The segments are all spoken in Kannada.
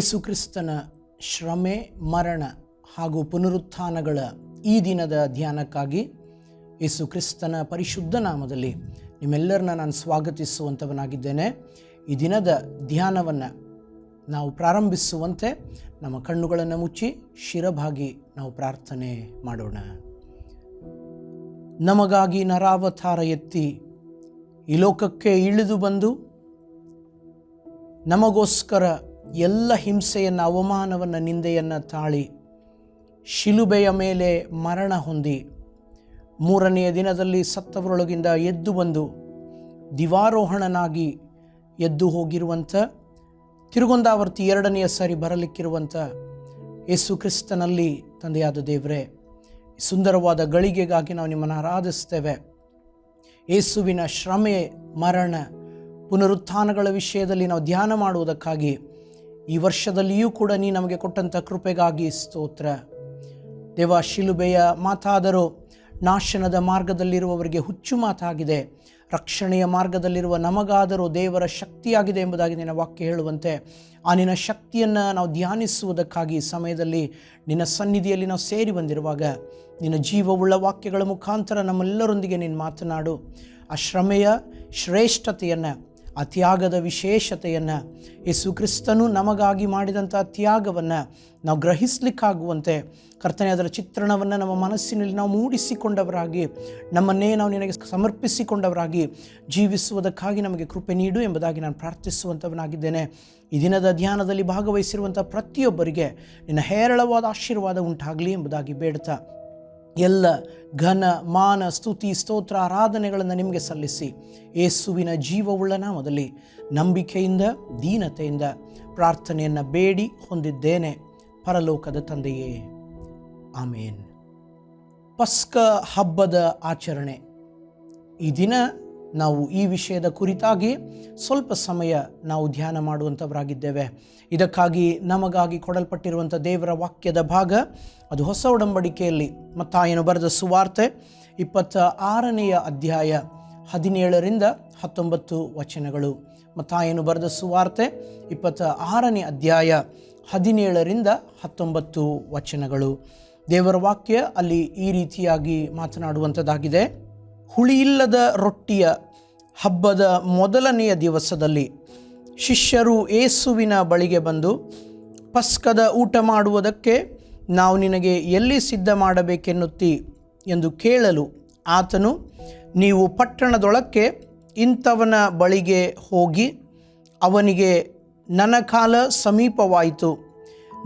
ಯೇಸುಕ್ರಿಸ್ತನ ಶ್ರಮೆ, ಮರಣ ಹಾಗೂ ಪುನರುತ್ಥಾನಗಳ ಈ ದಿನದ ಧ್ಯಾನಕ್ಕಾಗಿ ಯೇಸುಕ್ರಿಸ್ತನ ಪರಿಶುದ್ಧ ನಾಮದಲ್ಲಿ ನಿಮ್ಮೆಲ್ಲರನ್ನ ನಾನು ಸ್ವಾಗತಿಸುವಂಥವನಾಗಿದ್ದೇನೆ. ಈ ದಿನದ ಧ್ಯಾನವನ್ನು ನಾವು ಪ್ರಾರಂಭಿಸುವಂತೆ ನಮ್ಮ ಕಣ್ಣುಗಳನ್ನು ಮುಚ್ಚಿ ಶಿರಭಾಗಿ ನಾವು ಪ್ರಾರ್ಥನೆ ಮಾಡೋಣ. ನಮಗಾಗಿ ನರಾವತಾರ ಎತ್ತಿ ಈ ಲೋಕಕ್ಕೆ ಇಳಿದು ಬಂದು ನಮಗೋಸ್ಕರ ಎಲ್ಲ ಹಿಂಸೆಯನ್ನು, ಅವಮಾನವನ್ನು, ನಿಂದೆಯನ್ನು ತಾಳಿ ಶಿಲುಬೆಯ ಮೇಲೆ ಮರಣ ಹೊಂದಿ ಮೂರನೆಯ ದಿನದಲ್ಲಿ ಸತ್ತವರೊಳಗಿಂದ ಎದ್ದು ಬಂದು ದಿವಾರೋಹಣನಾಗಿ ಎದ್ದು ಹೋಗಿರುವಂಥ ತಿರುಗೊಂದಾವರ್ತಿ ಎರಡನೆಯ ಸಾರಿ ಬರಲಿಕ್ಕಿರುವಂಥ ಯೇಸು ಕ್ರಿಸ್ತನಲ್ಲಿ ತಂದೆಯಾದ ದೇವರೇ, ಸುಂದರವಾದ ಗಳಿಗೆಗಾಗಿ ನಾವು ನಿಮ್ಮನ್ನು ಆರಾಧಿಸ್ತೇವೆ. ಯೇಸುವಿನ ಶ್ರಮೆ, ಮರಣ, ಪುನರುತ್ಥಾನಗಳ ವಿಷಯದಲ್ಲಿ ನಾವು ಧ್ಯಾನ ಮಾಡುವುದಕ್ಕಾಗಿ ಈ ವರ್ಷದಲ್ಲಿಯೂ ಕೂಡ ನೀ ನಮಗೆ ಕೊಟ್ಟಂಥ ಕೃಪೆಗಾಗಿ ಸ್ತೋತ್ರ. ದೇವ ಶಿಲುಬೆಯ ಮಾತಾದರೂ ನಾಶನದ ಮಾರ್ಗದಲ್ಲಿರುವವರಿಗೆ ಹುಚ್ಚು ಮಾತಾಗಿದೆ. ರಕ್ಷಣೆಯ ಮಾರ್ಗದಲ್ಲಿರುವ ನಮಗಾದರೂ ದೇವರ ಶಕ್ತಿಯಾಗಿದೆ ಎಂಬುದಾಗಿ ನಿನ್ನ ವಾಕ್ಯ ಹೇಳುವಂತೆ. ಆ ನಿನ್ನ ಶಕ್ತಿಯನ್ನು ನಾವು ಧ್ಯಾನಿಸುವುದಕ್ಕಾಗಿ ಸಮಯದಲ್ಲಿ ನಿನ್ನ ಸನ್ನಿಧಿಯಲ್ಲಿ ನಾವು ಸೇರಿ ಬಂದಿರುವಾಗ ನಿನ್ನ ಜೀವವುಳ್ಳ ವಾಕ್ಯಗಳ ಮುಖಾಂತರ ನಮ್ಮೆಲ್ಲರೊಂದಿಗೆ ನೀನು ಮಾತನಾಡು. ಆ ಶ್ರಮೆಯ ಶ್ರೇಷ್ಠತೆಯನ್ನು ಆ ತ್ಯಾಗದ ವಿಶೇಷತೆಯನ್ನು ಯೇಸು ಕ್ರಿಸ್ತನು ನಮಗಾಗಿ ಮಾಡಿದಂಥ ತ್ಯಾಗವನ್ನು ನಾವು ಗ್ರಹಿಸಲಿಕ್ಕಾಗುವಂತೆ ಕರ್ತನೆ, ಅದರ ಚಿತ್ರಣವನ್ನು ನಮ್ಮ ಮನಸ್ಸಿನಲ್ಲಿ ನಾವು ಮೂಡಿಸಿಕೊಂಡವರಾಗಿ, ನಮ್ಮನ್ನೇ ನಾವು ನಿನಗೆ ಸಮರ್ಪಿಸಿಕೊಂಡವರಾಗಿ ಜೀವಿಸುವುದಕ್ಕಾಗಿ ನಮಗೆ ಕೃಪೆ ನೀಡು ಎಂಬುದಾಗಿ ನಾನು ಪ್ರಾರ್ಥಿಸುವಂಥವನಾಗಿದ್ದೇನೆ ಈ ದಿನದ ಧ್ಯಾನದಲ್ಲಿ ಭಾಗವಹಿಸಿರುವಂಥ ಪ್ರತಿಯೊಬ್ಬರಿಗೆ ನಿನ್ನ ಹೇರಳವಾದ ಆಶೀರ್ವಾದ ಉಂಟಾಗಲಿ ಎಂಬುದಾಗಿ ಬೇಡ್ತಾ ಎಲ್ಲ ಘನ, ಮಾನ, ಸ್ತುತಿ, ಸ್ತೋತ್ರ, ಆರಾಧನೆಗಳನ್ನು ನಿಮಗೆ ಸಲ್ಲಿಸಿ. ಯೇಸುವಿನ ಜೀವವುಳ್ಳ ನಾಮದಲ್ಲಿ ನಂಬಿಕೆಯಿಂದ, ದೀನತೆಯಿಂದ ಪ್ರಾರ್ಥನೆಯನ್ನು ಬೇಡಿ ಹೊಂದಿದ್ದೇನೆ. ಪರಲೋಕದ ತಂದೆಯೇ, ಆಮೇನ್. ಪಸ್ಕ ಹಬ್ಬದ ಆಚರಣೆ. ಈ ದಿನ ನಾವು ಈ ವಿಷಯದ ಕುರಿತಾಗಿ ಸ್ವಲ್ಪ ಸಮಯ ನಾವು ಧ್ಯಾನ ಮಾಡುವಂಥವರಾಗಿದ್ದೇವೆ. ಇದಕ್ಕಾಗಿ ನಮಗಾಗಿ ಕೊಡಲ್ಪಟ್ಟಿರುವಂಥ ದೇವರ ವಾಕ್ಯದ ಭಾಗ, ಅದು ಹೊಸ ಒಡಂಬಡಿಕೆಯಲ್ಲಿ ಮತ್ತಾಯನು ಬರೆದ ಸುವಾರ್ತೆ ಇಪ್ಪತ್ತ ಆರನೆಯ ಅಧ್ಯಾಯ ಹದಿನೇಳರಿಂದ ಹತ್ತೊಂಬತ್ತು ವಚನಗಳು. ಮತ್ತಾಯನು ಬರೆದ ಸುವಾರ್ತೆ ಇಪ್ಪತ್ತ ಆರನೇ ಅಧ್ಯಾಯ ಹದಿನೇಳರಿಂದ ಹತ್ತೊಂಬತ್ತು ವಚನಗಳು. ದೇವರ ವಾಕ್ಯ ಅಲ್ಲಿ ಈ ರೀತಿಯಾಗಿ ಮಾತನಾಡುವಂಥದ್ದಾಗಿದೆ. ಹುಳಿಯಿಲ್ಲದ ರೊಟ್ಟಿಯ ಹಬ್ಬದ ಮೊದಲನೆಯ ದಿವಸದಲ್ಲಿ ಶಿಷ್ಯರು ಏಸುವಿನ ಬಳಿಗೆ ಬಂದು, ಪಸ್ಕದ ಊಟ ಮಾಡುವುದಕ್ಕೆ ನಾವು ನಿನಗೆ ಎಲ್ಲಿ ಸಿದ್ಧ ಮಾಡಬೇಕೆನ್ನುತ್ತಿ ಎಂದು ಕೇಳಲು ಆತನು, ನೀವು ಪಟ್ಟಣದೊಳಕ್ಕೆ ಇಂಥವನ ಬಳಿಗೆ ಹೋಗಿ ಅವನಿಗೆ, ನನ್ನ ಕಾಲ ಸಮೀಪವಾಯಿತು.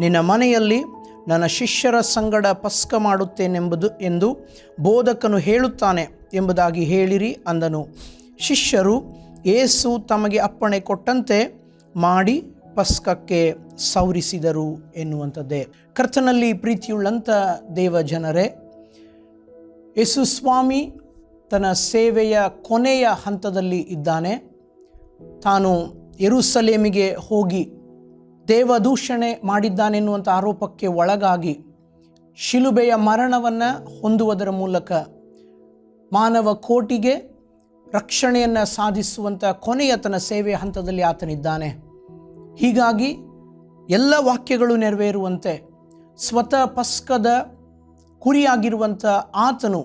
ನಿನ್ನ ಮನೆಯಲ್ಲಿ ನನ್ನ ಶಿಷ್ಯರ ಸಂಗಡ ಪಸ್ಕ ಮಾಡುತ್ತೇನೆಂಬುದು ಎಂದು ಬೋಧಕನು ಹೇಳುತ್ತಾನೆ. ಎಂಬುದಾಗಿ ಹೇಳಿರಿ ಅಂದನು. ಶಿಷ್ಯರು ಏಸು ತಮಗೆ ಅಪ್ಪಣೆ ಕೊಟ್ಟಂತೆ ಮಾಡಿ ಪಸ್ಕಕ್ಕೆ ಸೌರಿಸಿದರು ಎನ್ನುವಂಥದ್ದೇ. ಕರ್ತನಲ್ಲಿ ಪ್ರೀತಿಯುಳ್ಳಂಥ ದೇವ ಜನರೇ ಯೇಸು ಸ್ವಾಮಿ ತನ್ನ ಸೇವೆಯ ಕೊನೆಯ ಹಂತದಲ್ಲಿ ಇದ್ದಾನೆ. ತಾನು ಎರುಸಲೇಮಿಗೆ ಹೋಗಿ ದೇವದೂಷಣೆ ಮಾಡಿದ್ದಾನೆನ್ನುವಂಥ ಆರೋಪಕ್ಕೆ ಒಳಗಾಗಿ ಶಿಲುಬೆಯ ಮರಣವನ್ನು ಹೊಂದುವುದರ ಮೂಲಕ ಮಾನವ ಕೋಟಿಗೆ ರಕ್ಷಣೆಯನ್ನು ಸಾಧಿಸುವಂಥ ಕೊನೆಯ ತನ್ನ ಸೇವೆಯ ಹಂತದಲ್ಲಿ ಆತನಿದ್ದಾನೆ. ಹೀಗಾಗಿ ಎಲ್ಲ ವಾಕ್ಯಗಳು ನೆರವೇರುವಂತೆ ಸ್ವತಃ ಪಸ್ಕದ ಕುರಿಯಾಗಿರುವಂಥ ಆತನು,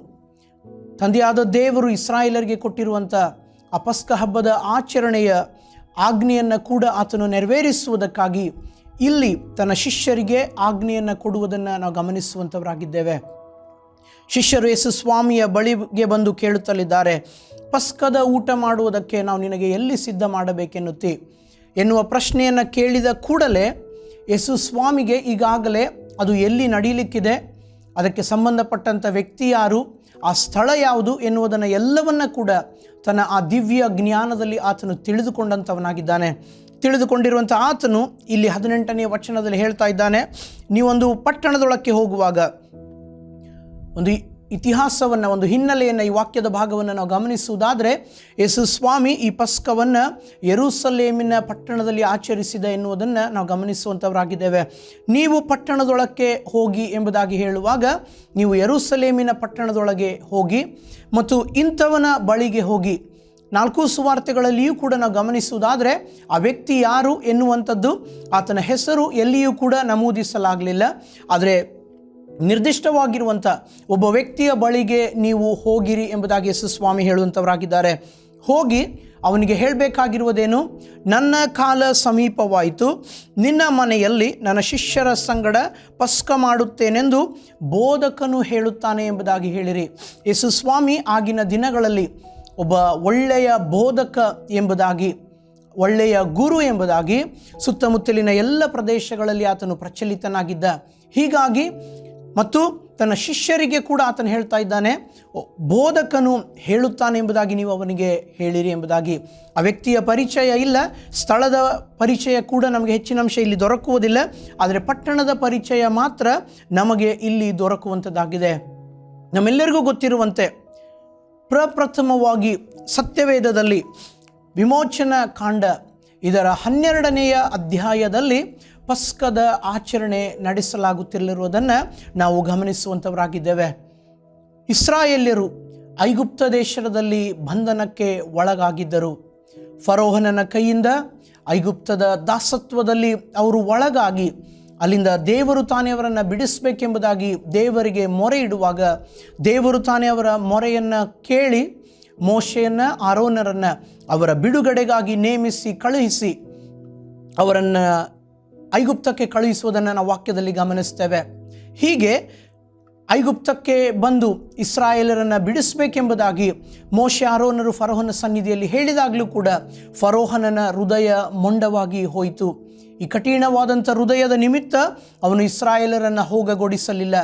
ತಂದೆಯಾದ ದೇವರು ಇಸ್ರಾಯೇಲರಿಗೆ ಕೊಟ್ಟಿರುವಂಥ ಆ ಪಸ್ಕ ಹಬ್ಬದ ಆಚರಣೆಯ ಆಜ್ಞೆಯನ್ನು ಕೂಡ ಆತನು ನೆರವೇರಿಸುವುದಕ್ಕಾಗಿ ಇಲ್ಲಿ ತನ್ನ ಶಿಷ್ಯರಿಗೆ ಆಜ್ಞೆಯನ್ನು ಕೊಡುವುದನ್ನು ನಾವು ಗಮನಿಸುವಂಥವರಾಗಿದ್ದೇವೆ ಶಿಷ್ಯರು ಯೇಸು ಸ್ವಾಮಿಯ ಬಳಿಗೆ ಬಂದು ಕೇಳುತ್ತಲಿದ್ದಾರೆ, ಪಸ್ಕದ ಊಟ ಮಾಡುವುದಕ್ಕೆ ನಾವು ನಿನಗೆ ಎಲ್ಲಿ ಸಿದ್ಧ ಮಾಡಬೇಕೆನ್ನುತ್ತಿ. ಎನ್ನುವ ಪ್ರಶ್ನೆಯನ್ನು ಕೇಳಿದ ಕೂಡಲೇ ಯೇಸು ಸ್ವಾಮಿಗೆ ಈಗಾಗಲೇ ಅದು ಎಲ್ಲಿ ನಡೀಲಿಕ್ಕಿದೆ, ಅದಕ್ಕೆ ಸಂಬಂಧಪಟ್ಟಂಥ ವ್ಯಕ್ತಿ ಯಾರು, ಆ ಸ್ಥಳ ಯಾವುದು ಎನ್ನುವುದನ್ನು ಎಲ್ಲವನ್ನ ಕೂಡ ತನ್ನ ಆ ದಿವ್ಯ ಜ್ಞಾನದಲ್ಲಿ ಆತನು ತಿಳಿದುಕೊಂಡಂಥವನಾಗಿದ್ದಾನೆ ತಿಳಿದುಕೊಂಡಿರುವಂಥ ಆತನು ಇಲ್ಲಿ ಹದಿನೆಂಟನೆಯ ವಚನದಲ್ಲಿ ಹೇಳ್ತಾ ಇದ್ದಾನೆ, ನೀವೊಂದು ಪಟ್ಟಣದೊಳಕ್ಕೆ ಹೋಗುವಾಗ ಒಂದು ಇತಿಹಾಸವನ್ನು, ಒಂದು ಹಿನ್ನೆಲೆಯನ್ನು, ಈ ವಾಕ್ಯದ ಭಾಗವನ್ನು ನಾವು ಗಮನಿಸುವುದಾದರೆ, ಯೇಸು ಸ್ವಾಮಿ ಈ ಪಸ್ಕವನ್ನು ಯರೂಸಲೇಮಿನ ಪಟ್ಟಣದಲ್ಲಿ ಆಚರಿಸಿದ ಎನ್ನುವುದನ್ನು ನಾವು ಗಮನಿಸುವಂಥವರಾಗಿದ್ದೇವೆ. ನೀವು ಪಟ್ಟಣದೊಳಕ್ಕೆ ಹೋಗಿ ಎಂಬುದಾಗಿ ಹೇಳುವಾಗ, ನೀವು ಯರೂಸಲೇಮಿನ ಪಟ್ಟಣದೊಳಗೆ ಹೋಗಿ ಮತ್ತು ಇಂಥವನ ಬಳಿಗೆ ಹೋಗಿ. ನಾಲ್ಕು ಸುವಾರ್ತೆಗಳಲ್ಲಿಯೂ ಕೂಡ ನಾವು ಗಮನಿಸುವುದಾದರೆ, ಆ ವ್ಯಕ್ತಿ ಯಾರು ಎನ್ನುವಂಥದ್ದು, ಆತನ ಹೆಸರು ಎಲ್ಲಿಯೂ ಕೂಡ ನಮೂದಿಸಲಾಗಲಿಲ್ಲ. ಆದರೆ ನಿರ್ದಿಷ್ಟವಾಗಿರುವಂಥ ಒಬ್ಬ ವ್ಯಕ್ತಿಯ ಬಳಿಗೆ ನೀವು ಹೋಗಿರಿ ಎಂಬುದಾಗಿ ಯೇಸು ಸ್ವಾಮಿ ಹೇಳುವಂಥವರಾಗಿದ್ದಾರೆ. ಹೋಗಿ ಅವನಿಗೆ ಹೇಳಬೇಕಾಗಿರುವುದೇನು? ನನ್ನ ಕಾಲ ಸಮೀಪವಾಯಿತು. ನಿನ್ನ ಮನೆಯಲ್ಲಿ ನನ್ನ ಶಿಷ್ಯರ ಸಂಗಡ ಪಸ್ಕ ಮಾಡುತ್ತೇನೆಂದು ಬೋಧಕನು ಹೇಳುತ್ತಾನೆ ಎಂಬುದಾಗಿ ಹೇಳಿರಿ. ಯೇಸು ಸ್ವಾಮಿ ಆಗಿನ ದಿನಗಳಲ್ಲಿ ಒಬ್ಬ ಒಳ್ಳೆಯ ಬೋಧಕ ಎಂಬುದಾಗಿ, ಒಳ್ಳೆಯ ಗುರು ಎಂಬುದಾಗಿ ಸುತ್ತಮುತ್ತಲಿನ ಎಲ್ಲ ಪ್ರದೇಶಗಳಲ್ಲಿ ಆತನು ಪ್ರಚಲಿತನಾಗಿದ್ದ. ಹೀಗಾಗಿ ಮತ್ತು ತನ್ನ ಶಿಷ್ಯರಿಗೆ ಕೂಡ ಆತನು ಹೇಳ್ತಾ ಇದ್ದಾನೆ "ಓ, ಬೋಧಕನು ಹೇಳುತ್ತಾನೆ ಎಂಬುದಾಗಿ ನೀವು ಅವನಿಗೆ ಹೇಳಿರಿ ಎಂಬುದಾಗಿ. ಆ ವ್ಯಕ್ತಿಯ ಪರಿಚಯ ಇಲ್ಲ ಸ್ಥಳದ ಪರಿಚಯ ಕೂಡ ನಮಗೆ ಹೆಚ್ಚಿನ ಅಂಶ ಇಲ್ಲಿ ದೊರಕುವುದಿಲ್ಲ ಆದರೆ ಪಟ್ಟಣದ ಪರಿಚಯ ಮಾತ್ರ ನಮಗೆ ಇಲ್ಲಿ ದೊರಕುವಂಥದ್ದಾಗಿದೆ. ನಮ್ಮೆಲ್ಲರಿಗೂ ಗೊತ್ತಿರುವಂತೆ ಪ್ರಪ್ರಥಮವಾಗಿ ಸತ್ಯವೇದದಲ್ಲಿ ವಿಮೋಚನ ಕಾಂಡ ಇದರ ಹನ್ನೆರಡನೆಯ ಅಧ್ಯಾಯದಲ್ಲಿ ಪಸ್ಕದ ಆಚರಣೆ ನಡೆಸಲಾಗುತ್ತಿರಲಿರುವುದನ್ನು ನಾವು ಗಮನಿಸುವಂಥವರಾಗಿದ್ದೇವೆ ಇಸ್ರಾಯೇಲ್ಯರು ಐಗುಪ್ತ ದೇಶದಲ್ಲಿ ಬಂಧನಕ್ಕೆ ಒಳಗಾಗಿದ್ದರು. ಫರೋಹನನ ಕೈಯಿಂದ ಐಗುಪ್ತದ ದಾಸತ್ವದಲ್ಲಿ ಅವರು ಒಳಗಾಗಿ ಅಲ್ಲಿಂದ ದೇವರು ತಾನೇ ಅವರನ್ನು ಬಿಡಿಸಬೇಕೆಂಬುದಾಗಿ ದೇವರಿಗೆ ಮೊರೆ ಇಡುವಾಗ ದೇವರು ತಾನೇ ಅವರ ಮೊರೆಯನ್ನು ಕೇಳಿ ಮೋಶೆಯನ್ನು ಆರೋನರನ್ನು ಅವರ ಬಿಡುಗಡೆಗಾಗಿ ನೇಮಿಸಿ ಕಳುಹಿಸಿ ಅವರನ್ನು ಐಗುಪ್ತಕ್ಕೆ ಕಳುಹಿಸುವುದನ್ನು ನಾವು ವಾಕ್ಯದಲ್ಲಿ ಗಮನಿಸ್ತೇವೆ. ಹೀಗೆ ಐಗುಪ್ತಕ್ಕೆ ಬಂದು ಇಸ್ರಾಯೇಲರನ್ನು ಬಿಡಿಸಬೇಕೆಂಬುದಾಗಿ ಮೋಶೆ ಆರೋನರು ಫರೋಹನ ಸನ್ನಿಧಿಯಲ್ಲಿ ಹೇಳಿದಾಗಲೂ ಕೂಡ ಫರೋಹನನ ಹೃದಯ ಮೊಂಡವಾಗಿ ಹೋಯಿತು. ಈ ಕಠಿಣವಾದಂಥ ಹೃದಯದ ನಿಮಿತ್ತ ಅವನು ಇಸ್ರಾಯೇಲರನ್ನು ಹೋಗಗೊಡಿಸಲಿಲ್ಲ.